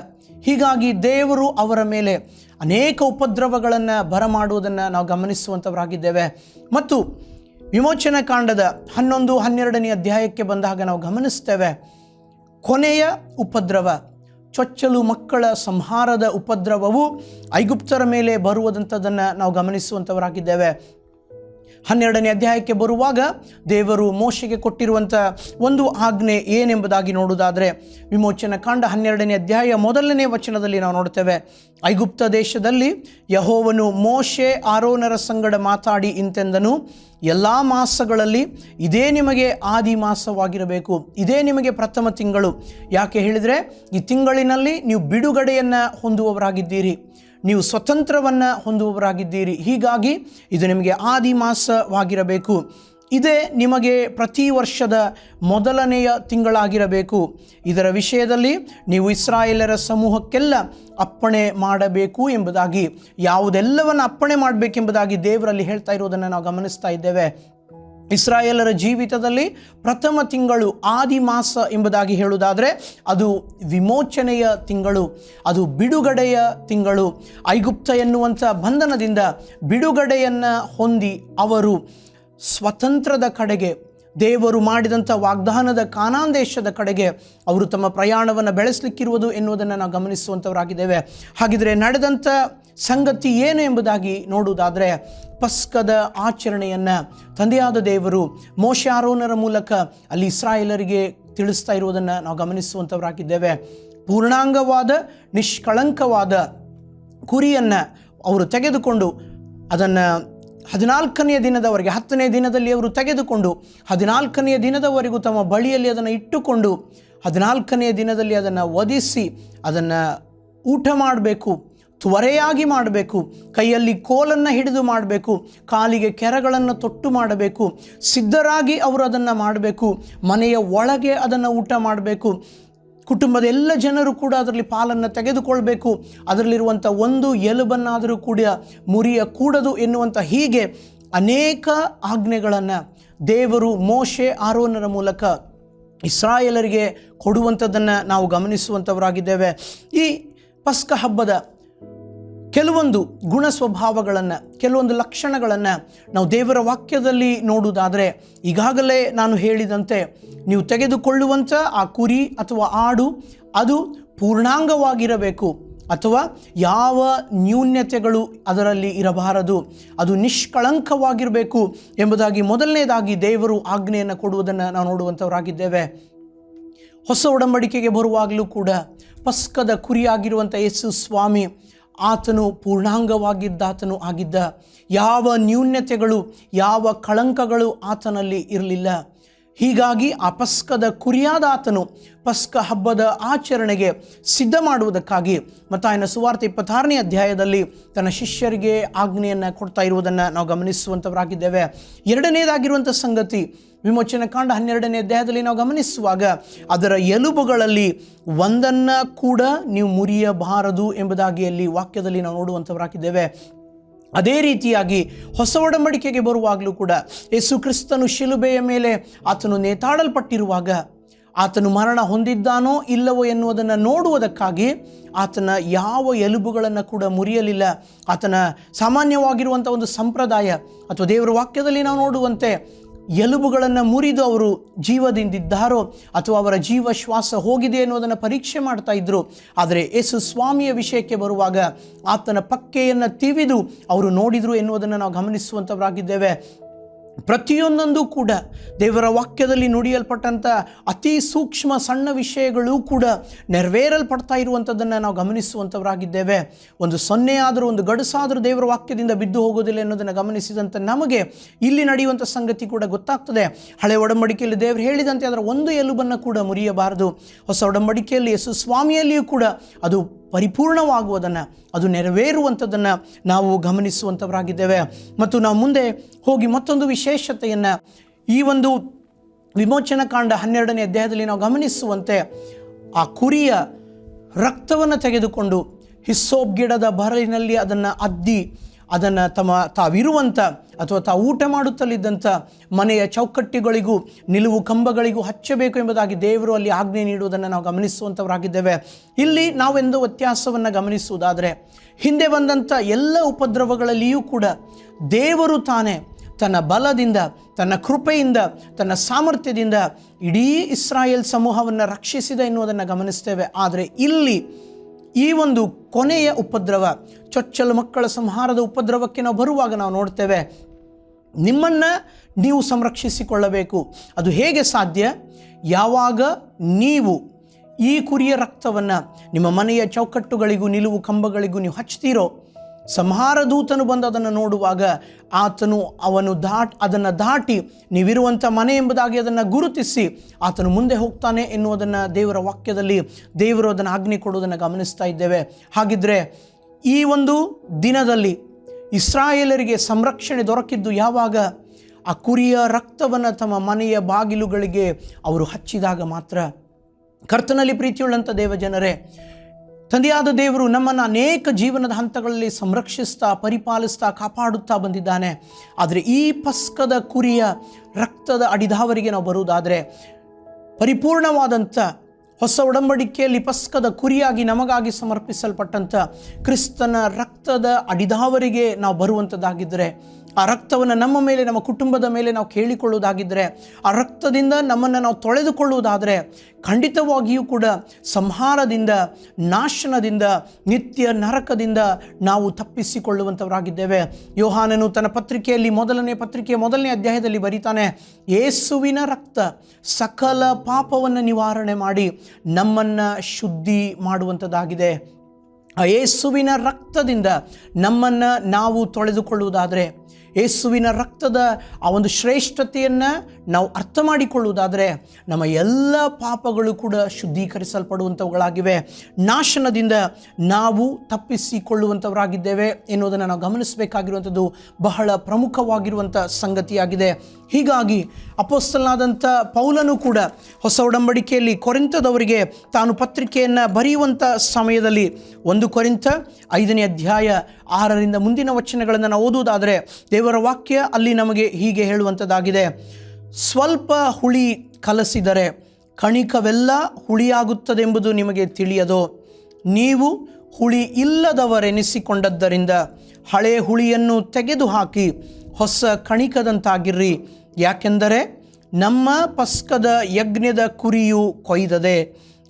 ಹೀಗಾಗಿ ದೇವರು ಅವರ ಮೇಲೆ ಅನೇಕ ಉಪದ್ರವಗಳನ್ನು ಬರಮಾಡುವುದನ್ನು ನಾವು ಗಮನಿಸುವಂಥವರಾಗಿದ್ದೇವೆ ಮತ್ತು ವಿಮೋಚನ ಕಾಂಡದ ಹನ್ನೊಂದು, ಹನ್ನೆರಡನೇ ಅಧ್ಯಾಯಕ್ಕೆ ಬಂದಾಗ ನಾವು ಗಮನಿಸ್ತೇವೆ. ಕೊನೆಯ ಉಪದ್ರವ, ಚೊಚ್ಚಲು ಮಕ್ಕಳ ಸಂಹಾರದ ಉಪದ್ರವವು ಐಗುಪ್ತರ ಮೇಲೆ ಬರುವುದಂಥದ್ದನ್ನು ನಾವು ಗಮನಿಸುವಂಥವರಾಗಿದ್ದೇವೆ ಹನ್ನೆರಡನೇ ಅಧ್ಯಾಯಕ್ಕೆ ಬರುವಾಗ ದೇವರು ಮೋಶೆಗೆ ಕೊಟ್ಟಿರುವಂಥ ಒಂದು ಆಜ್ಞೆ ಏನೆಂಬುದಾಗಿ ನೋಡುವುದಾದರೆ, ವಿಮೋಚನ ಕಾಂಡ ಹನ್ನೆರಡನೇ ಅಧ್ಯಾಯ ಮೊದಲನೇ ವಚನದಲ್ಲಿ ನಾವು ನೋಡ್ತೇವೆ, ಐಗುಪ್ತ ದೇಶದಲ್ಲಿ ಯಹೋವನು ಮೋಶೆ ಆರೋನರ ಸಂಗಡ ಮಾತಾಡಿ ಇಂತೆಂದನು, ಎಲ್ಲ ಮಾಸಗಳಲ್ಲಿ ಇದೇ ನಿಮಗೆ ಆದಿ ಮಾಸವಾಗಿರಬೇಕು, ಇದೇ ನಿಮಗೆ ಪ್ರಥಮ ತಿಂಗಳು. ಯಾಕೆ ಹೇಳಿದರೆ, ಈ ತಿಂಗಳಿನಲ್ಲಿ ನೀವು ಬಿಡುಗಡೆಯನ್ನು ಹೊಂದುವವರಾಗಿದ್ದೀರಿ. ನೀವು ಸ್ವತಂತ್ರವನ್ನು ಹೊಂದುವವರಾಗಿದ್ದೀರಿ. ಹೀಗಾಗಿ ಇದು ನಿಮಗೆ ಆದಿ ಮಾಸವಾಗಿರಬೇಕು ಇದೇ ನಿಮಗೆ ಪ್ರತಿ ವರ್ಷದ ಮೊದಲನೆಯ ತಿಂಗಳಾಗಿರಬೇಕು. ಇದರ ವಿಷಯದಲ್ಲಿ ನೀವು ಇಸ್ರಾಯೇಲರ ಸಮೂಹಕ್ಕೆಲ್ಲ ಅಪ್ಪಣೆ ಮಾಡಬೇಕು ಎಂಬುದಾಗಿ, ಯಾವುದೆಲ್ಲವನ್ನು ಅಪ್ಪಣೆ ಮಾಡಬೇಕೆಂಬುದಾಗಿ ದೇವರಲ್ಲಿ ಹೇಳ್ತಾ ಇರೋದನ್ನು ನಾವು ಗಮನಿಸ್ತಾ ಇದ್ದೇವೆ. ಇಸ್ರಾಯೇಲರ ಜೀವಿತದಲ್ಲಿ ಪ್ರಥಮ ತಿಂಗಳು ಆದಿ ಮಾಸ ಎಂಬುದಾಗಿ ಹೇಳುವುದಾದರೆ ಅದು ವಿಮೋಚನೆಯ ತಿಂಗಳು, ಅದು ಬಿಡುಗಡೆಯ ತಿಂಗಳು. ಐಗುಪ್ತ ಎನ್ನುವಂಥ ಬಂಧನದಿಂದ ಬಿಡುಗಡೆಯನ್ನು ಹೊಂದಿ ಅವರು ಸ್ವತಂತ್ರದ ಕಡೆಗೆ, ದೇವರು ಮಾಡಿದಂಥ ವಾಗ್ದಾನದ ಕಾನಾಂದೇಶದ ಕಡೆಗೆ ಅವರು ತಮ್ಮ ಪ್ರಯಾಣವನ್ನು ಬೆಳೆಸಲಿಕ್ಕಿರುವುದು ಎನ್ನುವುದನ್ನು ನಾವು ಗಮನಿಸುವಂಥವರಾಗಿದ್ದೇವೆ. ಹಾಗಿದ್ರೆ ನಡೆದಂಥ ಸಂಗತಿ ಏನು ಎಂಬುದಾಗಿ ನೋಡುವುದಾದರೆ ಪಸ್ಕದ ಆಚರಣೆಯನ್ನು ತಂದೆಯಾದ ದೇವರು ಮೋಶಾರೋನರ ಮೂಲಕ ಅಲ್ಲಿ ಇಸ್ರಾಯೇಲರಿಗೆ ತಿಳಿಸ್ತಾ ಇರುವುದನ್ನು ನಾವು ಗಮನಿಸುವಂಥವರಾಗಿದ್ದೇವೆ ಪೂರ್ಣಾಂಗವಾದ, ನಿಷ್ಕಳಂಕವಾದ ಕುರಿಯನ್ನು ಅವರು ತೆಗೆದುಕೊಂಡು ಅದನ್ನು ಹದಿನಾಲ್ಕನೆಯ ದಿನದವರೆಗೆ ಹತ್ತನೇ ದಿನದಲ್ಲಿ ಅವರು ತೆಗೆದುಕೊಂಡು ಹದಿನಾಲ್ಕನೆಯ ದಿನದವರೆಗೂ ತಮ್ಮ ಬಳಿಯಲ್ಲಿ ಅದನ್ನು ಇಟ್ಟುಕೊಂಡು ಹದಿನಾಲ್ಕನೆಯ ದಿನದಲ್ಲಿ ಅದನ್ನು ವಧಿಸಿ ಅದನ್ನು ಊಟ ಮಾಡಬೇಕು. ತ್ವರೆಯಾಗಿ ಮಾಡಬೇಕು, ಕೈಯಲ್ಲಿ ಕೋಲನ್ನು ಹಿಡಿದು ಮಾಡಬೇಕು, ಕಾಲಿಗೆ ಕೆರಗಳನ್ನು ತೊಟ್ಟು ಮಾಡಬೇಕು, ಸಿದ್ಧರಾಗಿ ಅವರು ಅದನ್ನು ಮಾಡಬೇಕು, ಮನೆಯ ಒಳಗೆ ಅದನ್ನು ಊಟ ಮಾಡಬೇಕು, ಕುಟುಂಬದ ಎಲ್ಲ ಜನರು ಕೂಡ ಅದರಲ್ಲಿ ಪಾಲನ್ನು ತೆಗೆದುಕೊಳ್ಬೇಕು ಅದರಲ್ಲಿರುವಂಥ ಒಂದು ಎಲುಬನ್ನಾದರೂ ಕೂಡ ಮುರಿಯ ಕೂಡದು ಎನ್ನುವಂಥ ಹೀಗೆ ಅನೇಕ ಆಜ್ಞೆಗಳನ್ನು ದೇವರು ಮೋಶೆ ಆರೋನರ ಮೂಲಕ ಇಸ್ರಾಯೇಲರಿಗೆ ಕೊಡುವಂಥದ್ದನ್ನು ನಾವು ಗಮನಿಸುವಂಥವರಾಗಿದ್ದೇವೆ. ಈ ಪಸ್ಕ ಹಬ್ಬದ ಕೆಲವೊಂದು ಗುಣ ಸ್ವಭಾವಗಳನ್ನು, ಕೆಲವೊಂದು ಲಕ್ಷಣಗಳನ್ನು ನಾವು ದೇವರ ವಾಕ್ಯದಲ್ಲಿ ನೋಡುವುದಾದರೆ, ಈಗಾಗಲೇ ನಾನು ಹೇಳಿದಂತೆ ನೀವು ತೆಗೆದುಕೊಳ್ಳುವಂಥ ಆ ಕುರಿ ಅಥವಾ ಆಡು, ಅದು ಪೂರ್ಣಾಂಗವಾಗಿರಬೇಕು. ಅಥವಾ ಯಾವ ನ್ಯೂನ್ಯತೆಗಳು ಅದರಲ್ಲಿ ಇರಬಾರದು, ಅದು ನಿಷ್ಕಳಂಕವಾಗಿರಬೇಕು ಎಂಬುದಾಗಿ ಮೊದಲನೇದಾಗಿ ದೇವರು ಆಜ್ಞೆಯನ್ನು ಕೊಡುವುದನ್ನು ನಾವು ನೋಡುವಂಥವರಾಗಿದ್ದೇವೆ. ಹೊಸ ಒಡಂಬಡಿಕೆಗೆ ಬರುವಾಗಲೂ ಕೂಡ ಪಸ್ಕದ ಕುರಿಯಾಗಿರುವಂಥ ಯೇಸು ಸ್ವಾಮಿ ಆತನು ಪೂರ್ಣಾಂಗವಾಗಿದ್ದಾತನು ಆಗಿದ್ದ ಯಾವ ನ್ಯೂನ್ಯತೆಗಳು ಯಾವ ಕಳಂಕಗಳು ಆತನಲ್ಲಿ ಇರಲಿಲ್ಲ. ಹೀಗಾಗಿ ಆ ಪಸ್ಕದ ಕುರಿಯಾದಾತನು ಪಸ್ಕ ಹಬ್ಬದ ಆಚರಣೆಗೆ ಸಿದ್ಧ ಮಾಡುವುದಕ್ಕಾಗಿ ಮತ್ತಾಯನ ಸುವಾರ್ತೆ ಇಪ್ಪತ್ತಾರನೇ ಅಧ್ಯಾಯದಲ್ಲಿ ತನ್ನ ಶಿಷ್ಯರಿಗೆ ಆಜ್ಞೆಯನ್ನು ಕೊಡ್ತಾ ಇರುವುದನ್ನು ನಾವು ಗಮನಿಸುವಂಥವರಾಗಿದ್ದೇವೆ ಎರಡನೇದಾಗಿರುವಂಥ ಸಂಗತಿ, ವಿಮೋಚನೆ ಕಾಂಡ ಹನ್ನೆರಡನೇ ಅಧ್ಯಾಯದಲ್ಲಿ ನಾವು ಗಮನಿಸುವಾಗ ಅದರ ಎಲುಬುಗಳಲ್ಲಿ ಒಂದನ್ನು ಕೂಡ ನೀವು ಮುರಿಯಬಾರದು ಎಂಬುದಾಗಿ ಅಲ್ಲಿ ವಾಕ್ಯದಲ್ಲಿ ನಾವು ನೋಡುವಂಥವರಾಗಿದ್ದೇವೆ ಅದೇ ರೀತಿಯಾಗಿ ಹೊಸ ಒಡಂಬಡಿಕೆಗೆ ಬರುವಾಗಲೂ ಕೂಡ ಯೇಸು ಕ್ರಿಸ್ತನು ಶಿಲುಬೆಯ ಮೇಲೆ ಆತನು ನೇತಾಡಲ್ಪಟ್ಟಿರುವಾಗ ಆತನು ಮರಣ ಹೊಂದಿದ್ದಾನೋ ಇಲ್ಲವೋ ಎನ್ನುವುದನ್ನು ನೋಡುವುದಕ್ಕಾಗಿ ಆತನ ಯಾವ ಎಲುಬುಗಳನ್ನು ಕೂಡ ಮುರಿಯಲಿಲ್ಲ. ಆತನ ಸಾಮಾನ್ಯವಾಗಿರುವಂಥ ಒಂದು ಸಂಪ್ರದಾಯ ಅಥವಾ ದೇವರ ವಾಕ್ಯದಲ್ಲಿ ನಾವು ನೋಡುವಂತೆ ಎಲುಬುಗಳನ್ನು ಮುರಿದು ಅವರು ಜೀವದಿಂದಿದ್ದಾರೋ ಅಥವಾ ಅವರ ಜೀವ ಶ್ವಾಸ ಹೋಗಿದೆ ಅನ್ನೋದನ್ನು ಪರೀಕ್ಷೆ ಮಾಡ್ತಾ ಇದ್ರು. ಆದರೆ ಯೇಸು ಸ್ವಾಮಿಯ ವಿಷಯಕ್ಕೆ ಬರುವಾಗ ಆತನ ಪಕ್ಕೆಯನ್ನು ತಿವಿದು ಅವರು ನೋಡಿದರು ಎನ್ನುವುದನ್ನು ನಾವು ಗಮನಿಸುವಂಥವರಾಗಿದ್ದೇವೆ ಪ್ರತಿಯೊಂದೊಂದು ಕೂಡ ದೇವರ ವಾಕ್ಯದಲ್ಲಿ ನುಡಿಯಲ್ಪಟ್ಟಂಥ ಅತಿ ಸೂಕ್ಷ್ಮ ಸಣ್ಣ ವಿಷಯಗಳು ಕೂಡ ನೆರವೇರಲ್ಪಡ್ತಾ ಇರುವಂಥದ್ದನ್ನು ನಾವು ಗಮನಿಸುವಂಥವರಾಗಿದ್ದೇವೆ. ಒಂದು ಸೊನ್ನೆ ಆದರೂ, ಒಂದು ಗಡಸಾದರೂ ದೇವರ ವಾಕ್ಯದಿಂದ ಬಿದ್ದು ಹೋಗೋದಿಲ್ಲ ಅನ್ನೋದನ್ನು ಗಮನಿಸಿದಂಥ ನಮಗೆ ಇಲ್ಲಿ ನಡೆಯುವಂಥ ಸಂಗತಿ ಕೂಡ ಗೊತ್ತಾಗ್ತದೆ. ಹಳೆ ಒಡಂಬಡಿಕೆಯಲ್ಲಿ ದೇವರು ಹೇಳಿದಂತೆ ಅದರ ಒಂದು ಎಲುಬನ್ನು ಕೂಡ ಮುರಿಯಬಾರದು. ಹೊಸ ಒಡಂಬಡಿಕೆಯಲ್ಲಿ ಯೇಸು ಸ್ವಾಮಿಯಲ್ಲಿಯೂ ಕೂಡ ಅದು ಪರಿಪೂರ್ಣವಾಗುವುದನ್ನು, ಅದು ನೆರವೇರುವಂಥದ್ದನ್ನು ನಾವು ಗಮನಿಸುವಂಥವರಾಗಿದ್ದೇವೆ. ಮತ್ತು ನಾವು ಮುಂದೆ ಹೋಗಿ ಮತ್ತೊಂದು ವಿಶೇಷತೆಯನ್ನು, ಈ ಒಂದು ವಿಮೋಚನ ಕಾಂಡ ಹನ್ನೆರಡನೇ ಅಧ್ಯಾಯದಲ್ಲಿ ನಾವು ಗಮನಿಸುವಂತೆ, ಆ ಕುರಿಯ ರಕ್ತವನ್ನು ತೆಗೆದುಕೊಂಡು ಹಿಸ್ಸೋಪ್ ಗಿಡದ ಬರಲಿನಲ್ಲಿ ಅದನ್ನು ಅದ್ದಿ ಅದನ್ನು ತಮ್ಮ ತಾವಿರುವಂಥ ಅಥವಾ ತಾವು ಊಟ ಮಾಡುತ್ತಲಿದ್ದಂಥ ಮನೆಯ ಚೌಕಟ್ಟಿಗಳಿಗೂ ನಿಲುವು ಕಂಬಗಳಿಗೂ ಹಚ್ಚಬೇಕು ಎಂಬುದಾಗಿ ದೇವರು ಅಲ್ಲಿ ಆಜ್ಞೆ ನೀಡುವುದನ್ನು ನಾವು ಗಮನಿಸುವಂಥವರಾಗಿದ್ದೇವೆ ಇಲ್ಲಿ ನಾವೆಂದು ವ್ಯತ್ಯಾಸವನ್ನು ಗಮನಿಸುವುದಾದರೆ, ಹಿಂದೆ ಬಂದಂಥ ಎಲ್ಲ ಉಪದ್ರವಗಳಲ್ಲಿಯೂ ಕೂಡ ದೇವರು ತಾನೇ ತನ್ನ ಬಲದಿಂದ, ತನ್ನ ಕೃಪೆಯಿಂದ, ತನ್ನ ಸಾಮರ್ಥ್ಯದಿಂದ ಇಡೀ ಇಸ್ರಾಯೇಲ್ ಸಮೂಹವನ್ನು ರಕ್ಷಿಸಿದ ಎನ್ನುವುದನ್ನು ಗಮನಿಸ್ತೇವೆ. ಆದರೆ ಇಲ್ಲಿ ಈ ಒಂದು ಕೊನೆಯ ಉಪದ್ರವ ಚೊಚ್ಚಲು ಮಕ್ಕಳ ಸಂಹಾರದ ಉಪದ್ರವಕ್ಕೆ ನಾವು ಬರುವಾಗ ನಾವು ನೋಡ್ತೇವೆ, ನಿಮ್ಮನ್ನು ನೀವು ಸಂರಕ್ಷಿಸಿಕೊಳ್ಳಬೇಕು. ಅದು ಹೇಗೆ ಸಾಧ್ಯ? ಯಾವಾಗ ನೀವು ಈ ಕುರಿಯ ರಕ್ತವನ್ನು ನಿಮ್ಮ ಮನೆಯ ಚೌಕಟ್ಟುಗಳಿಗೂ ನಿಲುವು ಕಂಬಗಳಿಗೂ ನೀವು ಹಚ್ತೀರೋ, ಸಂಹಾರ ದೂತನು ಬಂದು ಅದನ್ನು ನೋಡುವಾಗ ಆತನು ಅವನು ದಾಟ್, ಅದನ್ನು ದಾಟಿ ನೀವಿರುವಂಥ ಮನೆ ಎಂಬುದಾಗಿ ಅದನ್ನು ಗುರುತಿಸಿ ಆತನು ಮುಂದೆ ಹೋಗ್ತಾನೆ ಎನ್ನುವುದನ್ನು ದೇವರ ವಾಕ್ಯದಲ್ಲಿ ದೇವರು ಅದನ್ನು ಆಜ್ಞೆ ಕೊಡುವುದನ್ನು ಗಮನಿಸ್ತಾ ಇದ್ದೇವೆ. ಹಾಗಿದ್ದರೆ ಈ ಒಂದು ದಿನದಲ್ಲಿ ಇಸ್ರಾಯೇಲರಿಗೆ ಸಂರಕ್ಷಣೆ ದೊರಕಿದ್ದು ಯಾವಾಗ? ಆ ಕುರಿಯ ರಕ್ತವನ್ನು ತಮ್ಮ ಮನೆಯ ಬಾಗಿಲುಗಳಿಗೆ ಅವರು ಹಚ್ಚಿದಾಗ ಮಾತ್ರ. ಕರ್ತನಲ್ಲಿ ಪ್ರೀತಿಯುಳ್ಳಂಥ ದೇವಜನರೇ, ತಂದೆಯಾದ ದೇವರು ನಮ್ಮನ್ನು ಅನೇಕ ಜೀವನದ ಹಂತಗಳಲ್ಲಿ ಸಂರಕ್ಷಿಸ್ತಾ, ಪರಿಪಾಲಿಸ್ತಾ, ಕಾಪಾಡುತ್ತಾ ಬಂದಿದ್ದಾನೆ. ಆದರೆ ಈ ಪಸ್ಕದ ಕುರಿಯ ರಕ್ತದ ಅಡಿದಾವರಿಗೆ ನಾವು ಬರುವುದಾದರೆ, ಪರಿಪೂರ್ಣವಾದಂಥ ಹೊಸ ಒಡಂಬಡಿಕೆಯಲ್ಲಿ ಪಸ್ಕದ ಕುರಿಯಾಗಿ ನಮಗಾಗಿ ಸಮರ್ಪಿಸಲ್ಪಟ್ಟಂಥ ಕ್ರಿಸ್ತನ ರಕ್ತದ ಅಡಿದಾವರಿಗೆ ನಾವು ಬರುವಂಥದ್ದಾಗಿದ್ದರೆ ಆ ರಕ್ತವನ್ನು ನಮ್ಮ ಮೇಲೆ, ನಮ್ಮ ಕುಟುಂಬದ ಮೇಲೆ ನಾವು ಕೇಳಿಕೊಳ್ಳುವುದಾಗಿದ್ದರೆ ಆ ರಕ್ತದಿಂದ ನಮ್ಮನ್ನು ನಾವು ತೊಳೆದುಕೊಳ್ಳುವುದಾದರೆ ಖಂಡಿತವಾಗಿಯೂ ಕೂಡ ಸಂಹಾರದಿಂದ, ನಾಶನದಿಂದ, ನಿತ್ಯ ನರಕದಿಂದ ನಾವು ತಪ್ಪಿಸಿಕೊಳ್ಳುವಂಥವರಾಗಿದ್ದೇವೆ ಯೋಹಾನನು ತನ್ನ ಪತ್ರಿಕೆಯಲ್ಲಿ ಮೊದಲನೇ ಪತ್ರಿಕೆಯ ಮೊದಲನೇ ಅಧ್ಯಾಯದಲ್ಲಿ ಬರೀತಾನೆ, ಯೇಸುವಿನ ರಕ್ತ ಸಕಲ ಪಾಪವನ್ನು ನಿವಾರಣೆ ಮಾಡಿ ನಮ್ಮನ್ನು ಶುದ್ಧಿ ಮಾಡುವಂಥದ್ದಾಗಿದೆ ಆ ಯೇಸುವಿನ ರಕ್ತದಿಂದ ನಮ್ಮನ್ನು ನಾವು ತೊಳೆದುಕೊಳ್ಳುವುದಾದರೆ ಯೇಸುವಿನ ರಕ್ತದ ಆ ಒಂದು ಶ್ರೇಷ್ಠತೆಯನ್ನು ನಾವು ಅರ್ಥ ಮಾಡಿಕೊಳ್ಳುವುದಾದರೆ ನಮ್ಮ ಎಲ್ಲ ಪಾಪಗಳು ಕೂಡ ಶುದ್ಧೀಕರಿಸಲ್ಪಡುವಂಥವುಗಳಾಗಿವೆ. ನಾಶನದಿಂದ ನಾವು ತಪ್ಪಿಸಿಕೊಳ್ಳುವಂಥವರಾಗಿದ್ದೇವೆ ಎನ್ನುವುದನ್ನು ನಾವು ಗಮನಿಸಬೇಕಾಗಿರುವಂಥದ್ದು ಬಹಳ ಪ್ರಮುಖವಾಗಿರುವಂಥ ಸಂಗತಿಯಾಗಿದೆ. ಹೀಗಾಗಿ ಅಪೋಸ್ತಲನಾದಂಥ ಪೌಲನು ಕೂಡ ಹೊಸ ಒಡಂಬಡಿಕೆಯಲ್ಲಿ ಕೊರೆಂತದವರಿಗೆ ತಾನು ಪತ್ರಿಕೆಯನ್ನು ಬರೆಯುವಂಥ ಸಮಯದಲ್ಲಿ ಒಂದು ಕೊರೆಂತ ಐದನೇ ಅಧ್ಯಾಯ ಆರರಿಂದ ಮುಂದಿನ ವಚನಗಳನ್ನು ನಾವು ಓದುವುದಾದರೆ ದೇವರ ವಾಕ್ಯ ಅಲ್ಲಿ ನಮಗೆ ಹೀಗೆ ಹೇಳುವಂಥದ್ದಾಗಿದೆ. ಸ್ವಲ್ಪ ಹುಳಿ ಕಲಸಿದರೆ ಕಣಿಕವೆಲ್ಲ ಹುಳಿಯಾಗುತ್ತದೆಂಬುದು ನಿಮಗೆ ತಿಳಿಯದೋ? ನೀವು ಹುಳಿ ಇಲ್ಲದವರೆನಿಸಿಕೊಂಡದ್ದರಿಂದ ಹಳೆ ಹುಳಿಯನ್ನು ತೆಗೆದುಹಾಕಿ ಹೊಸ ಕಣಿಕದಂತಾಗಿರ್ರಿ. ಯಾಕೆಂದರೆ ನಮ್ಮ ಪಸ್ಕದ ಯಜ್ಞದ ಕುರಿಯು ಕೊಯ್ದದೆ,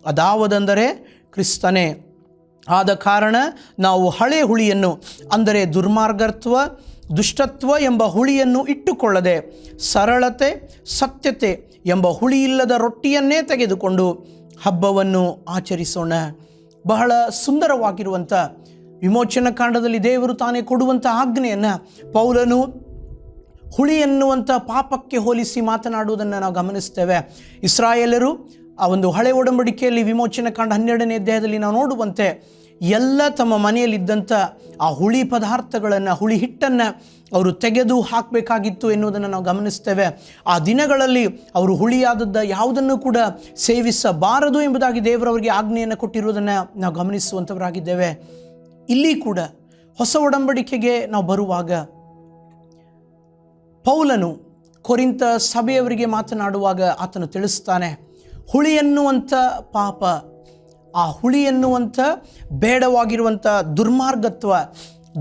ಅದಾವದೆಂದರೆ ಕ್ರಿಸ್ತನೇ. ಆದ ಕಾರಣ ನಾವು ಹಳೆ ಹುಳಿಯನ್ನು, ಅಂದರೆ ದುರ್ಮಾರ್ಗತ್ವ, ದುಷ್ಟತ್ವ ಎಂಬ ಹುಳಿಯನ್ನು ಇಟ್ಟುಕೊಳ್ಳದೆ, ಸರಳತೆ, ಸತ್ಯತೆ ಎಂಬ ಹುಳಿಯಿಲ್ಲದ ರೊಟ್ಟಿಯನ್ನೇ ತೆಗೆದುಕೊಂಡು ಹಬ್ಬವನ್ನು ಆಚರಿಸೋಣ. ಬಹಳ ಸುಂದರವಾಗಿರುವಂಥ ವಿಮೋಚನ ಕಾಂಡದಲ್ಲಿ ದೇವರು ತಾನೇ ಕೊಡುವಂಥ ಆಜ್ಞೆಯನ್ನು ಪೌಲನು ಹುಳಿ ಎನ್ನುವಂಥ ಪಾಪಕ್ಕೆ ಹೋಲಿಸಿ ಮಾತನಾಡುವುದನ್ನು ನಾವು ಗಮನಿಸ್ತೇವೆ. ಇಸ್ರಾಯೇಲರು ಆ ಒಂದು ಹಳೆ ಒಡಂಬಡಿಕೆಯಲ್ಲಿ ವಿಮೋಚನೆ ಕಾಂಡ ಹನ್ನೆರಡನೇ ಅಧ್ಯಾಯದಲ್ಲಿ ನಾವು ನೋಡುವಂತೆ ಎಲ್ಲ ತಮ್ಮ ಮನೆಯಲ್ಲಿದ್ದಂಥ ಆ ಹುಳಿ ಪದಾರ್ಥಗಳನ್ನು, ಹುಳಿ ಹಿಟ್ಟನ್ನು ಅವರು ತೆಗೆದು ಹಾಕಬೇಕಾಗಿತ್ತು ಎನ್ನುವುದನ್ನು ನಾವು ಗಮನಿಸ್ತೇವೆ. ಆ ದಿನಗಳಲ್ಲಿ ಅವರು ಹುಳಿಯಾದದ್ದ ಯಾವುದನ್ನು ಕೂಡ ಸೇವಿಸಬಾರದು ಎಂಬುದಾಗಿ ದೇವರವರಿಗೆ ಆಜ್ಞೆಯನ್ನು ಕೊಟ್ಟಿರುವುದನ್ನು ನಾವು ಗಮನಿಸುವಂಥವರಾಗಿದ್ದೇವೆ. ಇಲ್ಲಿ ಕೂಡ ಹೊಸ ಒಡಂಬಡಿಕೆಗೆ ನಾವು ಬರುವಾಗ ಪೌಲನು ಕೊರಿಂತ ಸಭೆಯವರಿಗೆ ಮಾತನಾಡುವಾಗ ಆತನು ತಿಳಿಸ್ತಾನೆ, ಹುಳಿ ಎನ್ನುವಂಥ ಪಾಪ, ಆ ಹುಳಿ ಎನ್ನುವಂಥ ಬೇಡವಾಗಿರುವಂಥ ದುರ್ಮಾರ್ಗತ್ವ,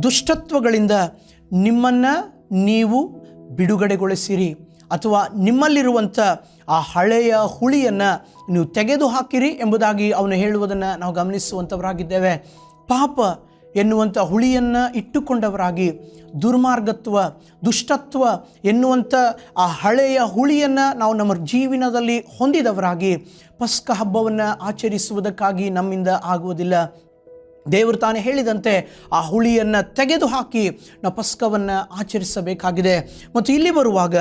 ದುಷ್ಟತ್ವಗಳಿಂದ ನಿಮ್ಮನ್ನು ನೀವು ಬಿಡುಗಡೆಗೊಳಿಸಿರಿ ಅಥವಾ ನಿಮ್ಮಲ್ಲಿರುವಂಥ ಆ ಹಳೆಯ ಹುಳಿಯನ್ನು ನೀವು ತೆಗೆದು ಹಾಕಿರಿ ಎಂಬುದಾಗಿ ಅವನು ಹೇಳುವುದನ್ನು ನಾವು ಗಮನಿಸುವಂಥವರಾಗಿದ್ದೇವೆ. ಪಾಪ ಎನ್ನುವಂಥ ಹುಳಿಯನ್ನು ಇಟ್ಟುಕೊಂಡವರಾಗಿ, ದುರ್ಮಾರ್ಗತ್ವ, ದುಷ್ಟತ್ವ ಎನ್ನುವಂಥ ಆ ಹಳೆಯ ಹುಳಿಯನ್ನು ನಾವು ನಮ್ಮ ಜೀವನದಲ್ಲಿ ಹೊಂದಿದವರಾಗಿ, ಪಸ್ಕ ಹಬ್ಬವನ್ನು ಆಚರಿಸುವುದಕ್ಕಾಗಿ ನಮ್ಮಿಂದ ಆಗುವುದಿಲ್ಲ. ದೇವರು ತಾನೇ ಹೇಳಿದಂತೆ ಆ ಹುಳಿಯನ್ನು ತೆಗೆದುಹಾಕಿ ನಾವು ಪಸ್ಕವನ್ನು ಆಚರಿಸಬೇಕಾಗಿದೆ. ಮತ್ತು ಇಲ್ಲಿ ಬರುವಾಗ